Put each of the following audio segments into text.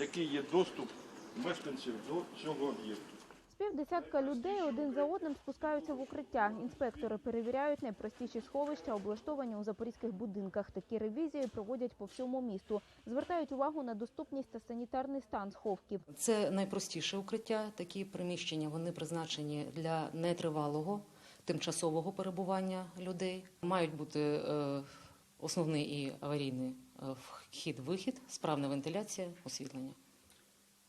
який є доступ мешканців до цього об'єкту. З півдесятка людей один за одним спускаються в укриття. Інспектори перевіряють найпростіші сховища, облаштовані у запорізьких будинках. Такі ревізії проводять по всьому місту. Звертають увагу на доступність та санітарний стан сховків. Це найпростіше укриття. Такі приміщення вони призначені для нетривалого тимчасового перебування людей. Мають бути е, основний і аварійний вхід-вихід, справна вентиляція, освітлення,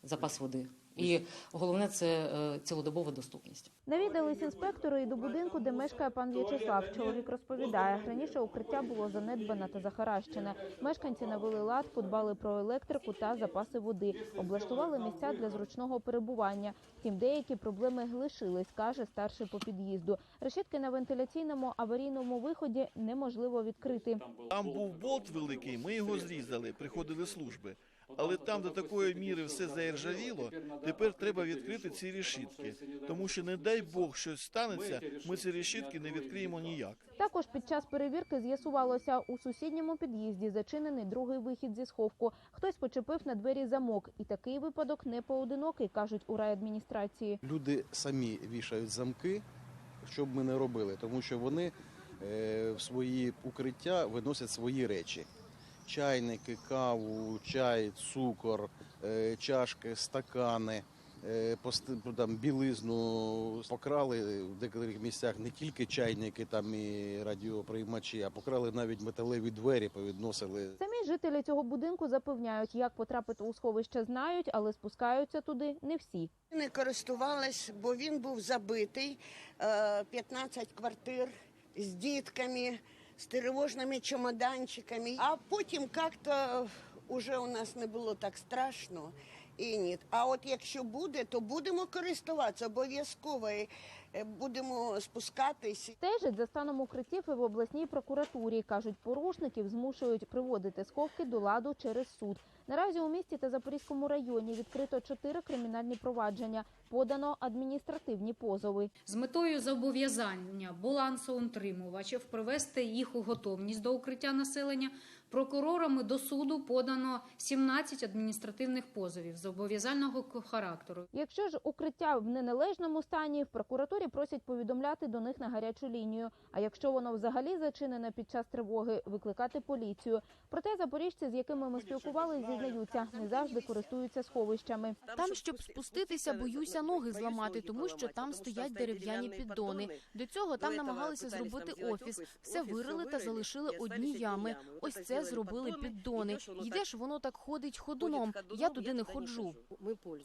запас води. І головне це е, цілодобова доступність. Навідались інспектори і до будинку, де мешкає пан В'ячеслав. Чоловік розповідає, раніше укриття було занедбане та захаращене. Мешканці навели лад, подбали про електрику та запаси води, облаштували місця для зручного перебування. Втім, деякі проблеми лишились, каже старший по під'їзду. Решітки на вентиляційному аварійному виході неможливо відкрити. Там був болт великий, ми його зрізали, приходили служби. Але там до такої міри все заіржавіло, тепер треба відкрити ці решітки. Тому що, не дай Бог, щось станеться, ми ці решітки не відкриємо ніяк. Також під час перевірки з'ясувалося, у сусідньому під'їзді зачинений другий вихід зі сховку. Хтось почепив на двері замок, і такий випадок не поодинокий, кажуть у райадміністрації. Люди самі вішають замки, що б ми не робили, тому що вони е, в свої укриття виносять свої речі. Чайники, каву, чай, цукор, е, чашки, стакани, е, там, білизну покрали в деяких місцях не тільки чайники там і радіоприймачі, а покрали навіть металеві двері, повідносили. Самі жителі цього будинку запевняють, як потрапити у сховище знають, але спускаються туди не всі. Не користувалась, бо він був забитий. е, 15 квартир з дітками, з тривожними чемоданчиками. А потім як-то вже у нас не було так страшно. І ні. А от якщо буде, то будемо користуватися обов'язково. Е, Будемо спускатись. Стежать за станом укриттів і в обласній прокуратурі. Кажуть, порушників змушують приводити сховки до ладу через суд. Наразі у місті та Запорізькому районі відкрито чотири кримінальні провадження. Подано адміністративні позови. з метою зобов'язання балансоутримувачів привести їх у готовність до укриття населення. Прокурорами до суду подано 17 адміністративних позовів зобов'язального характеру. Якщо ж укриття в неналежному стані, в прокуратурі просять повідомляти до них на гарячу лінію. А якщо воно взагалі зачинене під час тривоги, викликати поліцію. Проте запоріжці, з якими ми спілкувалися, зізнаються, не завжди користуються сховищами. Там, щоб спуститися, боюся ноги зламати, тому що там стоять дерев'яні піддони. До цього там намагалися зробити офіс. Все вирили та залишили одні ями. Ось це зробили піддони. Йдеш, воно так ходить ходуном. Я туди не ходжу.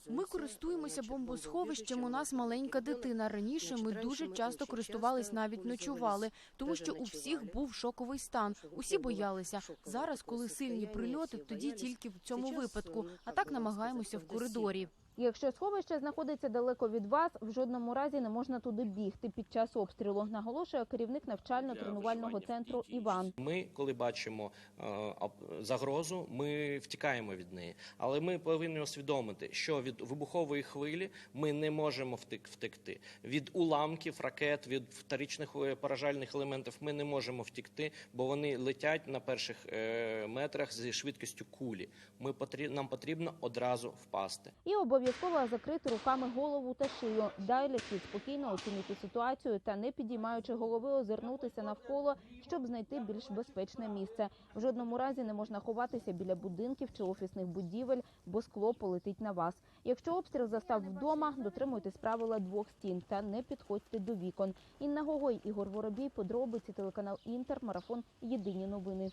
Ми користуємося бомбосховищем. У нас маленька дитина. Раніше ми дуже часто користувались, навіть ночували, тому що у всіх був шоковий стан. Усі боялися. Зараз, коли сильні прильоти, тоді тільки в цьому випадку. А так намагаємося в коридорі. Якщо сховище знаходиться далеко від вас, в жодному разі не можна туди бігти під час обстрілу, наголошує керівник навчально-тренувального центру Іван. Ми, коли бачимо е, загрозу, ми втікаємо від неї. Але ми повинні усвідомити, що від вибухової хвилі ми не можемо втек- втекти. Від уламків, ракет, від вторичних е, поражальних елементів ми не можемо втекти, бо вони летять на перших е, метрах зі швидкістю кулі. Ми нам потрібно одразу впасти. І обов'язково закрити руками голову та шию. Далі слід спокійно оцінити ситуацію та не підіймаючи голови, озирнутися навколо, щоб знайти більш безпечне місце. В жодному разі не можна ховатися біля будинків чи офісних будівель, бо скло полетить на вас. Якщо обстріл застав вдома, дотримуйтесь правила двох стін та не підходьте до вікон. Інна Гогой, Ігор Воробій, подробиці телеканал Інтер, марафон. Єдині новини.